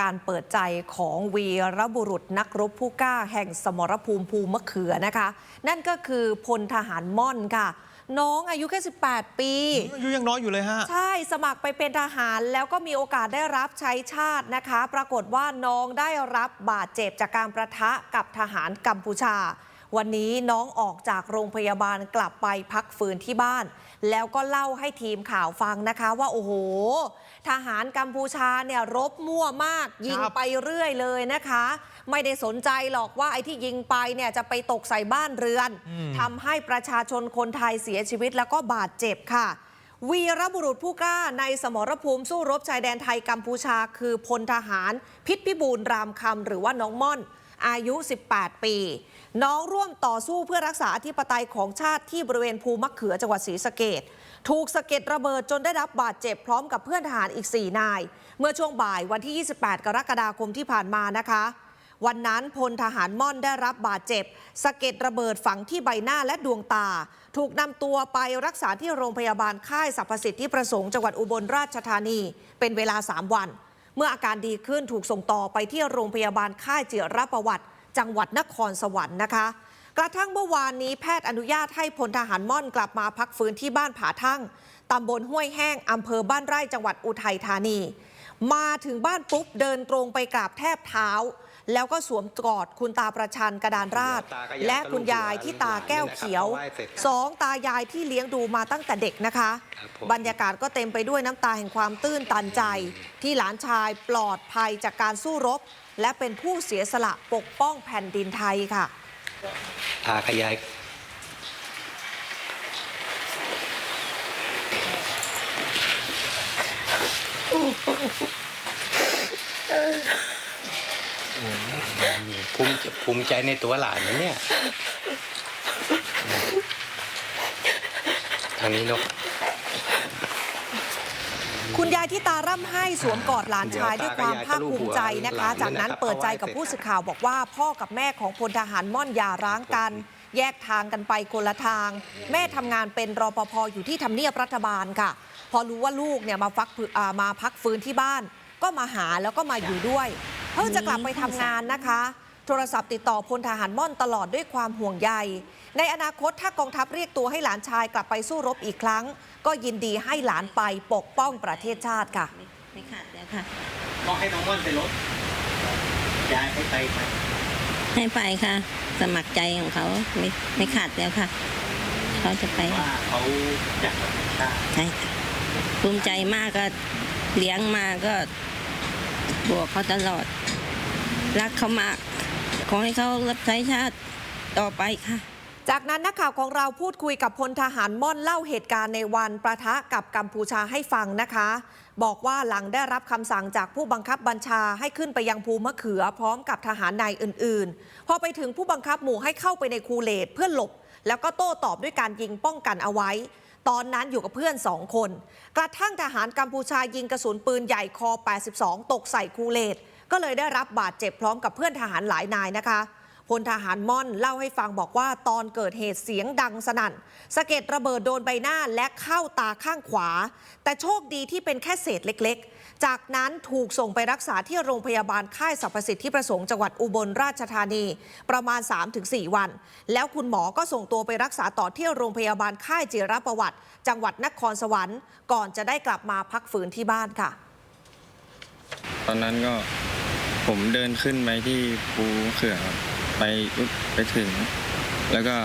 การเปิดใจของวีรบุรุษนักรบผู้กล้าแห่งสมรภูมิภูมะเขือนะคะ นั่นก็คือพลทหารม่อนค่ะ น้องอายุแค่ 18 ปี อายุยังน้อยอยู่เลยฮะ ใช่สมัครไปเป็นทหารแล้วก็มีโอกาสได้รับใช้ชาตินะคะ ปรากฏว่าน้องได้รับบาดเจ็บจากการประทะกับทหารกัมพูชา วันนี้น้องออกจากโรงพยาบาลกลับไปพักฟื้นที่บ้าน แล้วก็เล่าให้ทีมข่าวฟังนะคะว่าโอ้โห ทหารกัมพูชาเนี่ยรบมั่วมาก ยิงครับไปเรื่อยเลยนะคะ ไม่ได้สนใจหรอกว่าไอ้ที่ยิงไปเนี่ยจะไปตกใส่บ้านเรือนทำให้ประชาชนคนไทยเสียชีวิตแล้วก็บาดเจ็บค่ะวีรบุรุษผู้กล้าในสมรภูมิสู้รบชายแดนไทยกัมพูชา คือพลทหารพิษพิบูลรามคำหรือว่าน้องม่อน อายุ 18 ปี น้องร่วมต่อสู้เพื่อรักษาอธิปไตยของชาติที่บริเวณภูมะเขือจังหวัดศรีสะเกดถูกสะเก็ดระเบิดจนได้รับบาดเจ็บพร้อมกับเพื่อนทหารอีก 4 นาย เมื่อช่วงบ่ายวันที่ 28 กรกฎาคมที่ผ่านมานะคะวันนั้นพลทหารม่อนได้รับบาดเจ็บสะเก็ดระเบิดฝังที่ใบหน้าและดวงตา ถูกนำตัวไปรักษาที่โรงพยาบาลค่ายสรรพสิทธิประสงค์จังหวัดอุบลราชธานี เป็นเวลา 3 วัน เมื่ออาการดีขึ้นถูกส่งต่อไปที่โรงพยาบาลค่ายเจิรประวัติ จังหวัดนครสวรรค์นะคะ กระทั่งเมื่อวานนี้แพทย์อนุญาตให้พลทหารม่อนกลับมาพักฟื้นที่บ้านผาทั่งตำบลห้วยแห้งอำเภอบ้านไร่จังหวัดอุทัยธานี มาถึงบ้านปุ๊บเดินตรงไปกราบแทบเท้า แล้วก็สวมกอดคุณตาประชันกระดานราษฎร์และคุณยายที่ตาแก้วเขียวสองตายายที่เลี้ยงดูมาตั้งแต่เด็กนะคะครับผมบรรยากาศก็เต็มไปด้วยน้ำตาแห่งความตื้นตันใจ ที่หลานชายปลอดภัยจากการสู้รบ และเป็นผู้เสียสละปกป้องแผ่นดินไทยค่ะพาขยาย ภูมิใจภูมิใจในตัวหลานนะเนี่ย ทางนี้นก คุณยายที่ตาร่ำให้สวมกอดหลานชายด้วยความภาคภูมิใจนะคะ จากนั้นเปิดใจกับผู้สื่อข่าวบอกว่าพ่อกับแม่ของพลทหารม่อนหย่าร้างกัน แยกทางกันไปคนละทาง แม่ทำงานเป็นรปภอยู่ที่ทำเนียบรัฐบาลค่ะ พอรู้ว่าลูกเนี่ยมาฟักฟื้นอ่ามาพักฟื้นที่บ้าน ก็มาหาแล้วก็มาอยู่ด้วย เพิ่งจะกลับไปทำงานนะคะ โทรศัพท์ติดต่อพลทหารม่อนตลอดด้วยความห่วงใย ในอนาคตถ้ากองทัพเรียกตัวให้หลานชายกลับไปสู้รบอีกครั้ง ก็ยินดีให้หลานไปปกป้องประเทศชาติค่ะ ไม่ไม่ขาดแล้วค่ะก็ให้น้องม่อนไปรถยายให้ไปไหมให้ไปค่ะ สมัครใจของเขาไม่ไม่ขาดแล้วค่ะ เขาจะไปว่าเขาอยากจะเป็นชาติใช่ค่ะภูมิใจมากก็เลี้ยงมาก็บวกเขาตลอด รักเขามากข อให้เขารับใช้ชาติต่อไปค่ะ จากนั้นนักข่าวของเราพูดคุยกับพลทหารม่อนเล่าเหตุการณ์ในวันประทะกับกัมพูชาให้ฟังนะคะ บอกว่าหลังได้รับคำสั่งจากผู้บังคับบัญชาให้ขึ้นไปยังภูมะเขือพร้อมกับทหารนายอื่น ๆ พอไปถึงผู้บังคับหมู่ให้เข้าไปในคูเลตเพื่อหลบ แล้วก็โต้ตอบด้วยการยิงป้องกันเอาไว้ตอนนั้นอยู่กับเพื่อนสองคน กระทั่งทหารกัมพูชายิงกระสุนปืนใหญ่คอ 82 ตกใส่คูเลต ก็เลยได้รับบาดเจ็บพร้อมกับเพื่อนทหารหลายนายนะคะพลทหารม่อนเล่าให้ฟังบอกว่าตอนเกิดเหตุเสียงดังสนั่นสะเก็ดระเบิดโดนใบหน้าและเข้าตาข้างขวา แต่โชคดีที่เป็นแค่เศษเล็กๆ จากนั้นถูกส่งไปรักษาที่โรงพยาบาลค่ายสรรพสิทธิประสงค์จังหวัดอุบลราชธานี ประมาณ 3-4 วัน แล้วคุณหมอก็ส่งตัวไปรักษาต่อที่โรงพยาบาลค่ายจิรประวัติ จังหวัดนครสวรรค์ ก่อนจะได้กลับมาพักฟื้นที่บ้านค่ะ ตอนนั้นก็ ผมเดินขึ้นไปที่ภูเขือครับไปปุ๊บไปถึง แล้วก็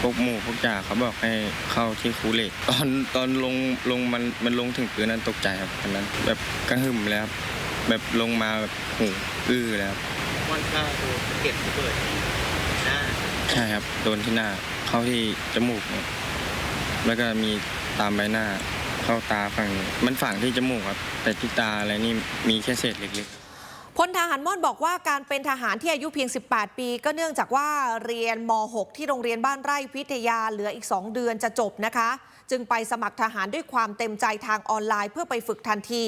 พวกหมู่พวกจ่าเขาบอกให้เข้าที่คูเหล็ก ตอนตอนลงลงมันมันลงถึงพื้นนั้นตกใจครับตอนนั้นแบบกระหึ่มเลยครับแบบลงมาแบบหูอื้อแล้วครับม่อนก็โดนเก็บระเบิดหน้าใช่ครับโดนที่หน้าเข้าที่จมูกครับแล้วก็มีตามใบหน้าเข้าตาฝั่งนี้มันฝังที่จมูกครับ แต่ที่ตาอะไรนี่มีแค่เศษเล็กๆ พลทหารม่อนบอกว่าการเป็นทหารที่อายุเพียง 18 ปี ก็เนื่องจากว่าเรียนม .6 ที่โรงเรียนบ้านไร่พิทยาเหลืออีก 2 เดือนจะจบนะคะ จึงไปสมัครทหารด้วยความเต็มใจทางออนไลน์เพื่อไปฝึกทันที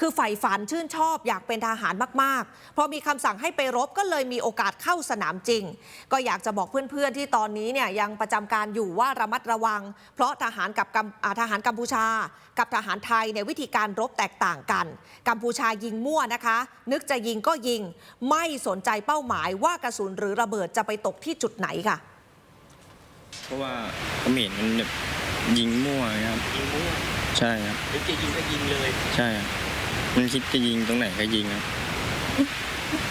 คือใฝ่ฝันชื่นชอบอยากเป็นทหารมากๆเพราะมีคำสั่งให้ไปรบก็เลยมีโอกาสเข้าสนามจริง ก็อยากจะบอกเพื่อนๆที่ตอนนี้เนี่ยยังประจำการอยู่ว่าระมัดระวัง เพราะทหารกับทหารกัมพูชา กับทหารไทยในวิธีการรบแตกต่างกัน กัมพูชายิงมั่วนะคะ นึกจะยิงก็ยิง ไม่สนใจเป้าหมายว่ากระสุนหรือระเบิดจะไปตกที่จุดไหนค่ะ เพราะว่าเขมรมันแบบยิงมั่วครับ ยิงมั่วใช่ครับ หรือจะยิงก็ยิงเลย ใช่ครับมันคิดจะยิงตรงไหนก็ยิงครับ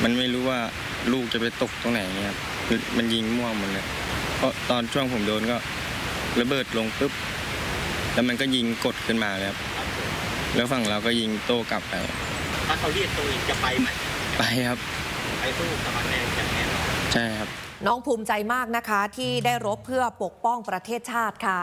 มันไม่รู้ว่าลูกจะไปตกตรงไหนครับมันยิงมั่วหมดเลย เพราะตอนช่วงผมโดนก็ระเบิดลงปุ๊บ แล้วมันก็ยิงกดขึ้นมาเลยครับครับผมแล้วฝั่งเราก็ยิงโต้กลับไป ถ้าเขาเรียกตัวเองจะไปไหม ไปครับ ไปสู้กับมันแน่อย่างแน่นอนใช่ครับ น้องภูมิใจมากนะคะที่ได้รบเพื่อปกป้องประเทศชาติค่ะ